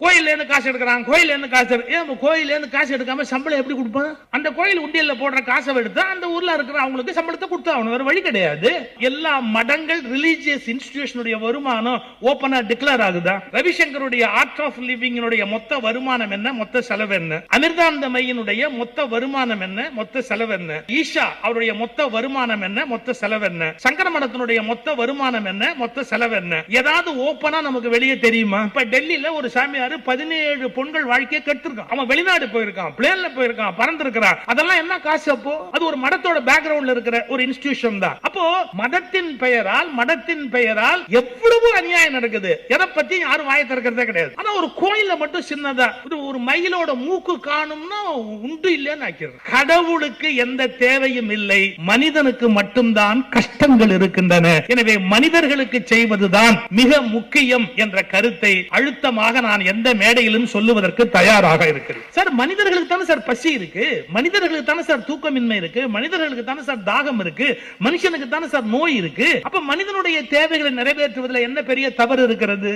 கோயில்ல இருந்து காசு எடுக்கிறான் கோயில்ல இருந்து காசு ஏன் கோயில்ல இருந்து காசு எடுக்காம சம்பளம் எப்படி கொடுப்பான்? அந்த கோயில் உண்டியல்ல போடுற காசை எடுத்து அந்த ஊர்ல இருக்கிற அவங்களுக்கு சம்பளத்தை கொடுத்து அவனு வேற வழி கிடையாது. எல்லா மடங்கள் ரிலீஜியஸ் இன்ஸ்டிடியூஷனுடைய வருமானம் ஓபனா டிக்ளேர் ஆகுதா? ரவிசங்கருடைய ஆர்ட் ஆஃப் லிவிங்கினுடைய மொத்த வருமானம் என்ன? மொத்த செலவு என்ன? அமிர்தானந்த மையனுடைய மொத்த வருமானம் என்ன? மொத்த செலவு என்ன? ஈஷா அவருடைய மொத்த வருமானம் என்ன? மொத்த செலவு என்ன? சங்கர மடத்தினுடைய மொத்த வருமானம் என்ன? மொத்த செலவு என்ன? ஏதாவது ஓப்பனா நமக்கு வெளியே தெரியுமா? இப்ப டெல்லியில ஒரு சாமியார் பதினேழு பொண்கள் வாழ்க்கையை கெடுத்திருக்கான். அவன் வெளிநாடு போயிருக்கான் பிளேன்ல போயிருக்கான் பறந்திருக்கிறான். அதெல்லாம் என்ன காசு அப்போ? அது ஒரு மடத்தோட பேக்ரவுண்ட்ல இருக்கிற ஒரு இன்ஸ்டிடியூஷன் தான். அப்போ மதத்தின் பெயரால் மடத்தின் பெயரால் எவ்வளவு அநியாயம் நடக்குது? எதை பத்தி யாரும் வாய திறக்கிறதே கிடையாது. ஆனா ஒரு கோயில்ல மட்டும் சின்னதா இது ஒரு மயிலோட மூக்கு காணும்னா உண்டு இல்லைன்னு ஆக்கிறது கடவுளுக்கு எந்த தேவையும் இல்லை மனிதனுக்கு மட்டும்தான் கஷ்டங்கள் இருக்கின்றன. எனவே மனிதர்களுக்கு செய்வதுதான் மிக முக்கியம் என்ற கருத்தை அழுத்தமாக நான் எந்த மேடையிலும் சொல்லுவதற்கு தயாராக இருக்கிறது சார் மனிதர்களுக்கு தானே சார் பசி இருக்கு? மனிதர்களுக்கு தானே சார் தூக்கமின்மை இருக்கு? மனிதர்களுக்கு தானே சார் தாகம் இருக்கு? மனுஷனுக்கு தானே சார் நோய் இருக்கு? அப்ப மனிதனுடைய தேவைகளை நிறைவேற்றுவதில் என்ன பெரிய தவறு இருக்கிறது?